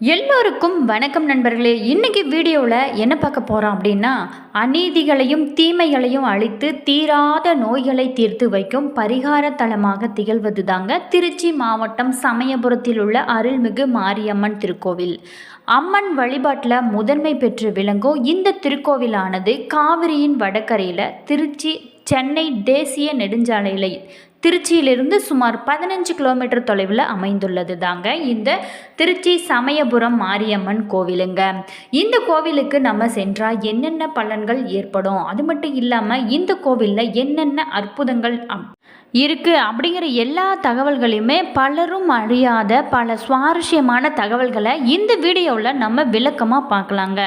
எல்லோருக்கும் வணக்கம் நண்பர்களே. இன்றைக்கி வீடியோவில் என்ன பார்க்க போகிறோம் அப்படின்னா அநீதிகளையும் தீமைகளையும் அழித்து தீராத நோய்களை தீர்த்து வைக்கும் பரிகார தலமாக திகழ்வது தாங்க திருச்சி மாவட்டம் சமயபுரத்தில் உள்ள அருள்மிகு மாரியம்மன் திருக்கோவில். அம்மன் வழிபாட்டில் முதன்மை பெற்று விளங்கும் இந்த திருக்கோவிலானது காவிரியின் வடக்கரையில் திருச்சி சென்னை தேசிய நெடுஞ்சாலையில். திருச்சியிலிருந்து சுமார் பதினஞ்சு கிலோமீட்டர் தொலைவில் அமைந்துள்ளது தாங்க இந்த திருச்சி சமயபுரம் மாரியம்மன் கோவிலுங்க. இந்த கோவிலுக்கு நம்ம சென்றால் என்னென்ன பலன்கள் ஏற்படும்? அது மட்டும் இல்லாமல் இந்த கோவிலில் என்னென்ன அற்புதங்கள் இருக்குது அப்படிங்கிற எல்லா தகவல்களையுமே பலரும் அறியாத பல சுவாரஸ்யமான தகவல்களை இந்த வீடியோவில் நம்ம விளக்கமாக பார்க்கலாங்க.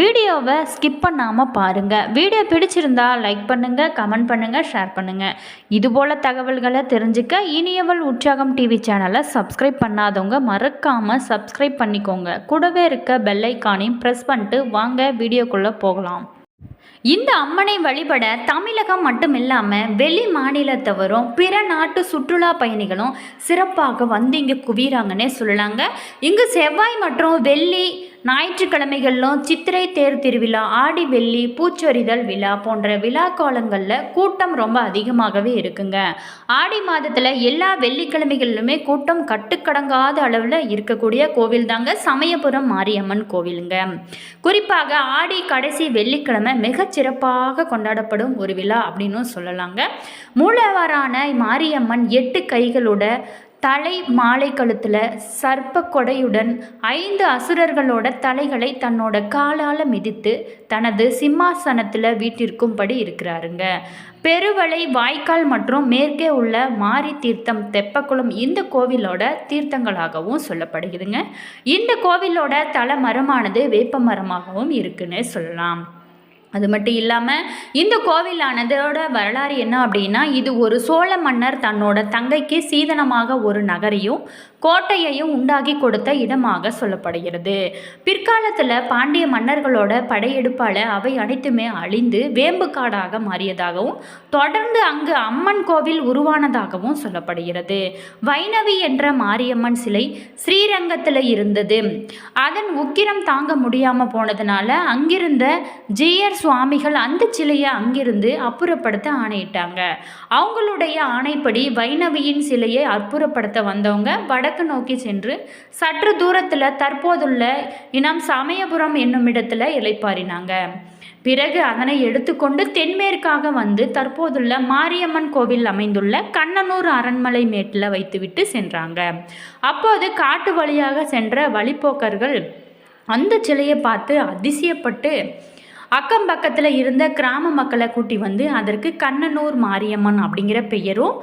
வீடியோவை ஸ்கிப் பண்ணாமல் பாருங்கள் வீடியோ பிடிச்சிருந்தா லைக் பண்ணுங்கள் கமெண்ட் பண்ணுங்கள் ஷேர் பண்ணுங்கள் இதுபோல் தகவல்களை தெரிஞ்சுக்க இனியவள் உற்சாகம் டிவி சேனலை சப்ஸ்கிரைப் பண்ணாதவங்க மறக்காமல் சப்ஸ்கிரைப் பண்ணிக்கோங்க. கூடவே இருக்க பெல்லைக்கானையும் ப்ரெஸ் பண்ணிட்டு வாங்க வீடியோக்குள்ளே போகலாம். இந்த அம்மனை வழிபட தமிழகம் மட்டும் இல்லாமல் வெளி மாநிலத்தவரும் பிற நாட்டு சுற்றுலா பயணிகளும் சிறப்பாக வந்து இங்கே குவிகிறாங்கன்னே சொல்லலாங்க. இங்கு செவ்வாய் மற்றும் வெள்ளி ஞாயிற்றுக்கிழமைகளிலும் சித்திரை தேர் திருவிழா ஆடி வெள்ளி பூச்சொரிதல் விழா போன்ற விழா காலங்களில் கூட்டம் ரொம்ப அதிகமாகவே இருக்குங்க. ஆடி மாதத்தில் எல்லா வெள்ளிக்கிழமைகளிலுமே கூட்டம் கட்டுக்கடங்காத அளவில் இருக்கக்கூடிய கோவில் தாங்க சமயபுரம் மாரியம்மன் கோவிலுங்க. குறிப்பாக ஆடி கடைசி வெள்ளிக்கிழமை மிகச் சிறப்பாக கொண்டாடப்படும் ஒரு விழா அப்படின்னும் சொல்லலாங்க. மூலவரான மாரியம்மன் எட்டு கைகளோட தலை மாலை கழுத்தில் சர்ப்ப கொடையுடன் ஐந்து அசுரர்களோட தலைகளை தன்னோட காலால் மிதித்து தனது சிம்மாசனத்தில் வீட்டிற்கும்படி இருக்கிறாருங்க. பெருவளை வாய்க்கால் மற்றும் மேற்கே உள்ள மாரி தீர்த்தம் தெப்பக்குளம் இந்த கோவிலோட தீர்த்தங்களாகவும் சொல்லப்படுகிறதுங்க. இந்த கோவிலோட தல மரமானது வேப்ப மரமாகவும் இருக்குன்னு சொல்லலாம். அது மட்டும் இல்லாமல் இந்த கோவிலானதோட வரலாறு என்ன அப்படின்னா இது ஒரு சோழ மன்னர் தன்னோட தங்கைக்கு சீதனமாக ஒரு நகரையும் கோட்டையையும் உண்டாக்கி கொடுத்த இடமாக சொல்லப்படுகிறது. பிற்காலத்தில் பாண்டிய மன்னர்களோட படையெடுப்பால் அவை அனைத்துமே அழிந்து வேம்புக்காடாக மாறியதாகவும் தொடர்ந்து அங்கு அம்மன் கோவில் உருவானதாகவும் சொல்லப்படுகிறது. வைணவி என்ற மாரியம்மன் சிலை ஸ்ரீரங்கத்தில் இருந்தது. அதன் உக்கிரம் தாங்க முடியாமல் போனதுனால அங்கிருந்த ஜிஆர் சுவாமிகள் அந்த சிலையை அங்கிருந்து அப்புறப்படுத்த ஆணையிட்டாங்க. அவங்களுடைய ஆணைப்படி வைணவியின் சிலையை அப்புறப்படுத்த வந்தவங்க வட வடக்கு நோக்கி சென்று சற்று தூரத்தில் தற்போதுள்ள இனம் சமயபுரம் என்னும் இடத்துல இளைப்பாறினாங்க. பிறகு அதனை எடுத்துக்கொண்டு தென்மேற்காக வந்து தற்போதுள்ள மாரியம்மன் கோவில் அமைந்துள்ள கண்ணனூர் அரண்மனை மேட்டில் வைத்துவிட்டு சென்றாங்க. அப்போது காட்டு வழியாக சென்ற வழிப்போக்கர்கள் அந்த சிலையை பார்த்து அதிசயப்பட்டு அக்கம் பக்கத்தில் இருந்த கிராம மக்களை கூட்டி வந்து அதற்கு கண்ணனூர் மாரியம்மன் அப்படிங்கிற பெயரும்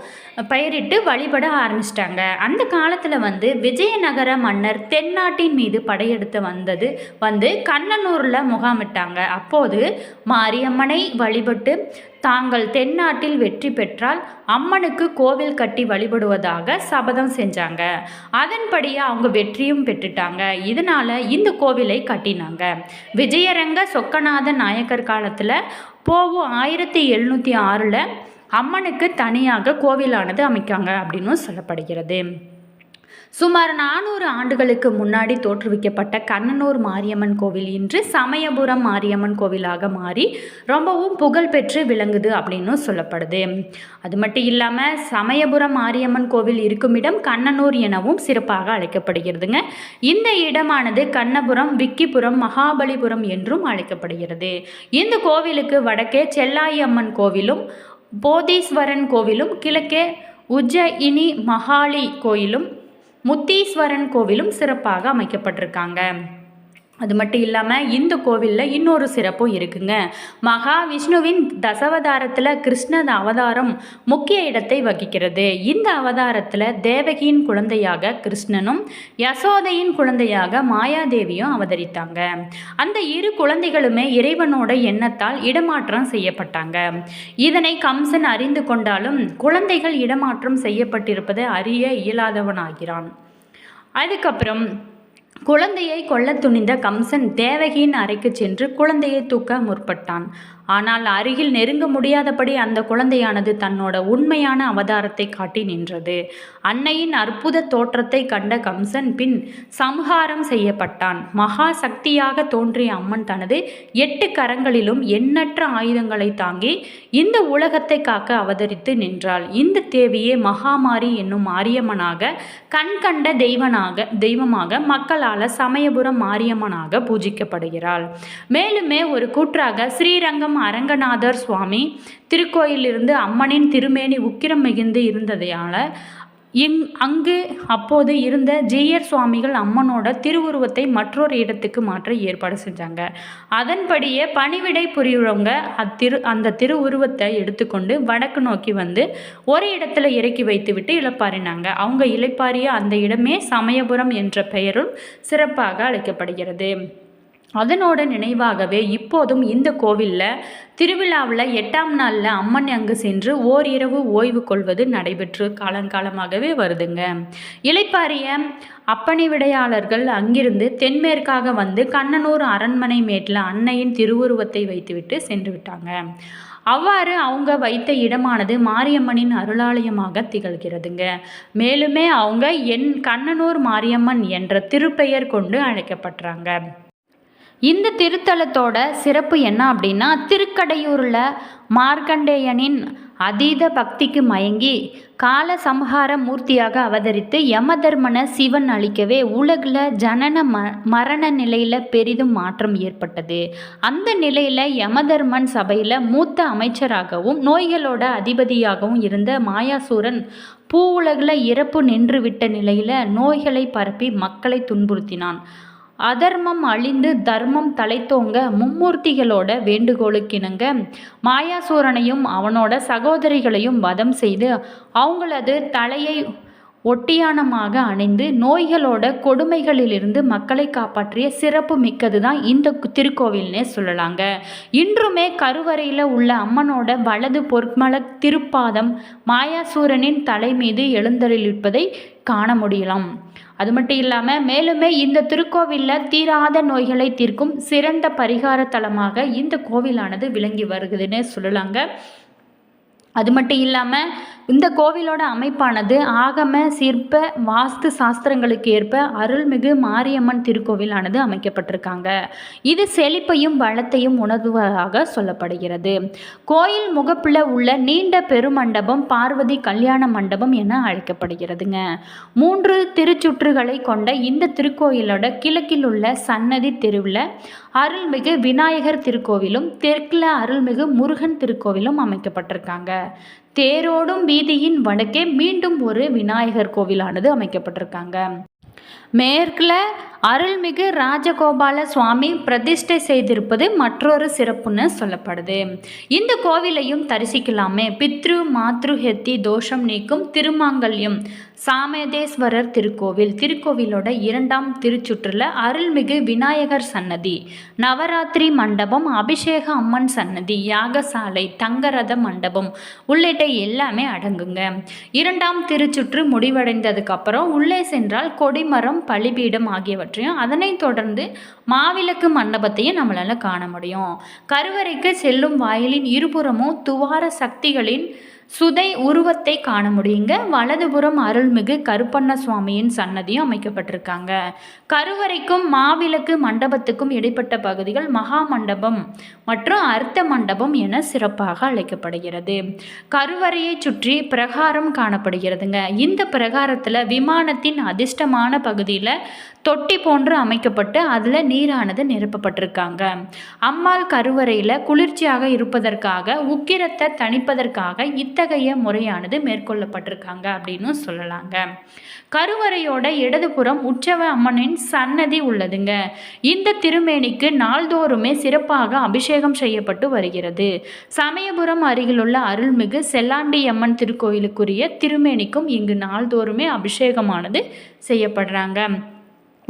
பெயரிட்டு வழிபட ஆரம்பிச்சிட்டாங்க. அந்த காலத்தில் வந்து விஜயநகர மன்னர் தென்னாட்டின் மீது படையெடுத்து வந்தது வந்து கண்ணனூரில் முகாமிட்டாங்க. அப்போது மாரியம்மனை வழிபட்டு தாங்கள் தென்னாட்டில் வெற்றி பெற்றால் அம்மனுக்கு கோவில் கட்டி வழிபடுவதாக சபதம் செஞ்சாங்க. அதன்படியே அவங்க வெற்றியும் பெற்றுட்டாங்க. இதனால் இந்த கோவிலை கட்டினாங்க. விஜயரங்க சொக்கநாத நாயக்கர் காலத்தில் போவு ஆயிரத்தி எழுநூற்றி ஆறில் அம்மனுக்கு தனியாக கோவிலானது அமைக்காங்க அப்படின்னும் சொல்லப்படுகிறது. சுமார் நானூறு ஆண்டுகளுக்கு முன்னாடி தோற்றுவிக்கப்பட்ட கண்ணனூர் மாரியம்மன் கோவில் இன்று சமயபுரம் மாரியம்மன் கோவிலாக மாறி ரொம்பவும் புகழ்பெற்று விளங்குது அப்படின்னும் சொல்லப்படுது. அது மட்டும் இல்லாமல் சமயபுரம் மாரியம்மன் கோவில் இருக்குமிடம் கண்ணனூர் எனவும் சிறப்பாக அழைக்கப்படுகிறதுங்க. இந்த இடமானது கண்ணபுரம் விக்கிபுரம் மகாபலிபுரம் என்றும் அழைக்கப்படுகிறது. இந்த கோவிலுக்கு வடக்கே செல்லாயம்மன் கோவிலும் போதீஸ்வரன் கோவிலும் கிழக்கே உஜ்ஜயினி மகாளி கோயிலும் முத்தீஸ்வரன் கோவிலும் சிறப்பாக அமைக்கப்பட்டிருக்காங்க. அது மட்டும் இல்லாமல் இந்த கோவிலில் இன்னொரு சிறப்பும் இருக்குங்க. மகாவிஷ்ணுவின் தசவதாரத்தில் கிருஷ்ணன் அவதாரம் முக்கிய இடத்தை வகிக்கிறது. இந்த அவதாரத்தில் தேவகியின் குழந்தையாக கிருஷ்ணனும் யசோதையின் குழந்தையாக மாயாதேவியும் அவதரித்தாங்க. அந்த இரு குழந்தைகளுமே இறைவனோட எண்ணத்தால் இடமாற்றம் செய்யப்பட்டாங்க. இதனை கம்சன் அறிந்து கொண்டாலும் குழந்தைகள் இடமாற்றம் செய்யப்பட்டிருப்பதை அறிய இயலாதவனாகிறான். அதுக்கப்புறம் குழந்தையை கொல்ல துணிந்த கம்சன் தேவகியின் அறைக்கு சென்று குழந்தையை தூக்க முற்பட்டான். ஆனால் அருகில் நெருங்க முடியாதபடி அந்த குழந்தையானது தன்னோட உண்மையான அவதாரத்தை காட்டி நின்றது. அன்னையின் அற்புத தோற்றத்தை கண்ட கம்சன் பின் சம்ஹாரம் செய்யப்பட்டான். மகா சக்தியாக தோன்றிய அம்மன் தனது எட்டு கரங்களிலும் எண்ணற்ற ஆயுதங்களை தாங்கி இந்த உலகத்தை காக்க அவதரித்து நின்றாள். இந்த தேவியே மகாமாரி என்னும் மாரியம்மனாக கண் கண்ட தெய்வனாக தெய்வமாக மக்களால் சமயபுரம் மாரியம்மனாக பூஜிக்கப்படுகிறாள். மேலுமே ஒரு கூற்றாக ஸ்ரீரங்கம் அரங்கநாதர் சுவாமி திருக்கோயிலிருந்து அம்மனின் திருமேனி உக்கிரம் மிகுந்து இருந்ததையால் இங் அங்கு அப்போது இருந்த ஜெய்யர் சுவாமிகள் அம்மனோட திருவுருவத்தை மற்றொரு இடத்துக்கு மாற்ற ஏற்பாடு செஞ்சாங்க. அதன்படியே பணிவிடை புரியுறவங்க அத்திரு அந்த திருவுருவத்தை எடுத்துக்கொண்டு வடக்கு நோக்கி வந்து ஒரு இடத்துல இறக்கி வைத்துவிட்டு இழப்பாறினாங்க அவங்க இளைப்பாறிய அந்த இடமே சமயபுரம் என்ற பெயரும் சிறப்பாக அழைக்கப்படுகிறது. அதனோட நினைவாகவே இப்போதும் இந்த கோவிலில் திருவிழாவில் எட்டாம் நாளில் அம்மன் அங்கு சென்று ஓரிரவு ஓய்வு கொள்வது நடைபெற்று காலங்காலமாகவே வருதுங்க. இலைப்பாரிய அப்பணி விடையாளர்கள் அங்கிருந்து தென்மேற்காக வந்து கண்ணனூர் அரண்மனை மேட்டில் அன்னையின் திருவுருவத்தை வைத்துவிட்டு சென்று விட்டாங்க. அவ்வாறு அவங்க வைத்த இடமானது மாரியம்மனின் அருளாலயமாக திகழ்கிறதுங்க. மேலுமே அவங்க என் கண்ணனூர் மாரியம்மன் என்ற திருப்பெயர் கொண்டு அழைக்கப்படுறாங்க. இந்த திருத்தலத்தோட சிறப்பு என்ன அப்படின்னா திருக்கடையூரில் மார்க்கண்டேயனின் அதீத பக்திக்கு மயங்கி கால சம்ஹார மூர்த்தியாக அவதரித்து யமதர்மனை சிவன் அளிக்கவே உலகில் ஜனன ம மரண நிலையில் பெரிதும் மாற்றம் ஏற்பட்டது. அந்த நிலையில் யமதர்மன் சபையில் மூத்த அமைச்சராகவும் நோய்களோட அதிபதியாகவும் இருந்த மாயாசூரன் பூ உலகில் இறப்பு நின்றுவிட்ட நிலையில் நோய்களை பரப்பி மக்களை துன்புறுத்தினான். அதர்மம் அழிந்து தர்மம் தலைத்தோங்க மும்மூர்த்திகளோட வேண்டுகோளுக்கிணங்க. மாயாசூரனையும் அவனோட சகோதரிகளையும் வதம் செய்து அவங்களது தலையை ஒட்டியானமாக அணிந்து நோய்களோட கொடுமைகளிலிருந்து மக்களை காப்பாற்றிய சிறப்பு மிக்கது தான் இந்த திருக்கோவில்னே சொல்லலாங்க. இன்றுமே கருவறையில் உள்ள அம்மனோட வலது பொற்மல திருப்பாதம் மாயாசூரனின் தலை மீது எழுந்தருளிப்பதை காண முடியலாம். அது மட்டும் இல்லாமல் மேலுமே இந்த திருக்கோவிலில் தீராத நோய்களை தீர்க்கும் சிறந்த பரிகார தலமாக இந்த கோவிலானது விளங்கி வருகுதுன்னு சொல்லலாங்க. அது மட்டும் இல்லாமல் இந்த கோவிலோட அமைப்பானது ஆகம சிற்ப வாஸ்து சாஸ்திரங்களுக்கு ஏற்ப அருள்மிகு மாரியம்மன் திருக்கோவிலானது அமைக்கப்பட்டிருக்காங்க. இது செழிப்பையும் வளத்தையும் உணர்வதாக சொல்லப்படுகிறது. கோயில் முகப்பில் உள்ள நீண்ட பெருமண்டபம் பார்வதி கல்யாண மண்டபம் என அழைக்கப்படுகிறதுங்க. மூன்று திருச்சுற்றுகளை கொண்ட இந்த திருக்கோயிலோட கிழக்கில் உள்ள சன்னதி தெருவில் அருள்மிகு விநாயகர் திருக்கோவிலும் தெற்கில் அருள்மிகு முருகன் திருக்கோவிலும் அமைக்கப்பட்டிருக்காங்க. தேரோடும் வீதியின் வடக்கே மீண்டும் ஒரு விநாயகர் கோவிலானது அமைக்கப்பட்டிருக்காங்க. மேற்கில் அருள்மிகு ராஜகோபால சுவாமி பிரதிஷ்டை செய்திருப்பது மற்றொரு சிறப்புன்னு சொல்லப்படுது. இந்த கோவிலையும் தரிசிக்கலாமே. பித்ரு மாத்ரு ஹெத்தி தோஷம் நீக்கும் திருமாங்கல்யம் சாமேதேஸ்வரர் திருக்கோவில். திருக்கோவிலோட இரண்டாம் திருச்சுற்றில் அருள்மிகு விநாயகர் சன்னதி நவராத்திரி மண்டபம் அபிஷேக அம்மன் சன்னதி யாகசாலை தங்கரத மண்டபம் உள்ளிட்ட எல்லாமே அடங்குங்க. இரண்டாம் திருச்சுற்று முடிவடைந்ததுக்கு அப்புறம் உள்ளே சென்றால் கொடிமரம் பலிபீடம் ஆகியவற்றையும் அதனைத் தொடர்ந்து மாவிளக்கு மண்டபத்தையும் நம்மளால் காண முடியும். கருவறைக்கு செல்லும் வாயிலின் இருபுறமும் துவார சக்திகளின் சுதை உருவத்தை காண முடியுங்க. வலதுபுறம் அருள்மிகு கருப்பண்ண சுவாமியின் சன்னதியும் அமைக்கப்பட்டிருக்காங்க. கருவறைக்கும் மாவிளக்கு மண்டபத்துக்கும் இடைப்பட்ட பகுதிகள் மகா மண்டபம் மற்றும் அர்த்த மண்டபம் என சிறப்பாக அழைக்கப்படுகிறது. கருவறையை சுற்றி பிரகாரம் காணப்படுகிறதுங்க. இந்த பிரகாரத்தில் விமானத்தின் அதிர்ஷ்டமான பகுதியில் தொட்டி போன்று அமைக்கப்பட்டு அதில் நீரானது நிரப்பப்பட்டிருக்காங்க. அம்மாள் கருவறையில் குளிர்ச்சியாக இருப்பதற்காக உக்கிரத்தை தணிப்பதற்காக இத்தகைய முறையானது மேற்கொள்ளப்பட்டிருக்காங்க அப்படின்னு சொல்லலாங்க. கருவறையோட இடதுபுறம் உற்சவ அம்மனின் சன்னதி உள்ளதுங்க. இந்த திருமேனிக்கு நாள்தோறுமே சிறப்பாக அபிஷேகம் செய்யப்பட்டு வருகிறது. சமயபுரம் அருகிலுள்ள அருள்மிகு செல்லாண்டி அம்மன் திருக்கோயிலுக்குரிய திருமேனிக்கும் இங்கு நாள்தோறுமே அபிஷேகமானது செய்யப்படுறாங்க.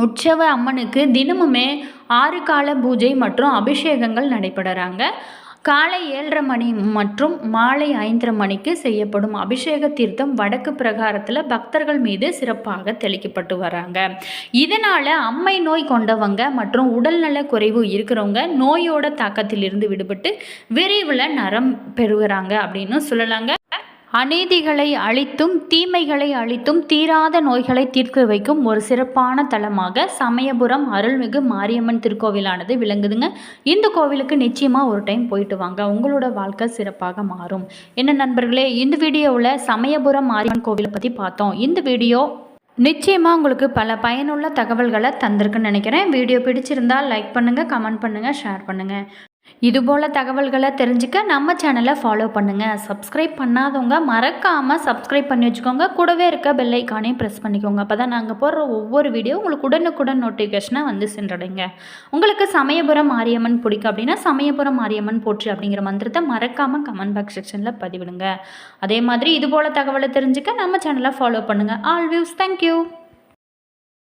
உற்சவ அம்மனுக்கு தினமுமே ஆறு கால பூஜை மற்றும் அபிஷேகங்கள் நடைபெறுறாங்க காலை ஏழரை மணி மற்றும் மாலை ஐந்தரை மணிக்கு செய்யப்படும் அபிஷேக தீர்த்தம் வடக்கு பிரகாரத்தில் பக்தர்கள் மீது சிறப்பாக தெளிக்கப்பட்டு வராங்க. இதனால் அம்மை நோய் கொண்டவங்க மற்றும் உடல்நல குறைவு இருக்கிறவங்க நோயோட தாக்கத்திலிருந்து விடுபட்டு விரைவில் நரம் பெறுகிறாங்க அப்படின்னு சொல்லலாங்க. அநீதிகளை அழித்தும் தீமைகளை அழித்தும் தீராத நோய்களை தீர்க்க வைக்கும் ஒரு சிறப்பான தலமாக சமயபுரம் அருள்மிகு மாரியம்மன் திருக்கோவிலானது விளங்குதுங்க. இந்த கோவிலுக்கு நிச்சயமாக ஒரு டைம் போயிட்டு வாங்க. உங்களோட வாழ்க்கை சிறப்பாக மாறும். என்ன நண்பர்களே இந்த வீடியோவில் சமயபுரம் மாரியம்மன் கோவிலை பற்றி பார்த்தோம். இந்த வீடியோ நிச்சயமாக உங்களுக்கு பல பயனுள்ள தகவல்களை தந்திருக்குன்னு நினைக்கிறேன். வீடியோ பிடிச்சிருந்தால் லைக் பண்ணுங்கள் கமெண்ட் பண்ணுங்கள் ஷேர் பண்ணுங்கள் இதுபோல் தகவல்களை தெரிஞ்சுக்க நம்ம சேனலை ஃபாலோ பண்ணுங்கள் சப்ஸ்கிரைப் பண்ணாதவங்க மறக்காமல் சப்ஸ்கிரைப் பண்ணி வச்சுக்கோங்க. கூடவே இருக்க பெல்லைக்கானே ப்ரெஸ் பண்ணிக்கோங்க. அப்போ தான் நாங்கள் போடுற ஒவ்வொரு வீடியோ உங்களுக்கு உடனுக்குடன் நோட்டிஃபிகேஷனாக வந்து சென்றடைங்க. உங்களுக்கு சமயபுரம் மாரியம்மன் பிடிக்கும் அப்படின்னா சமயபுரம் மாரியம்மன் போற்று அப்படிங்கிற மந்திரத்தை மறக்காமல் கமெண்ட் பாக்ஸ் செக்ஷனில் பதிவிடுங்க. அதே மாதிரி இதுபோல் தகவலை தெரிஞ்சுக்க நம்ம சேனலை ஃபாலோ பண்ணுங்கள் ஆல் வியூஸ் தேங்க்யூ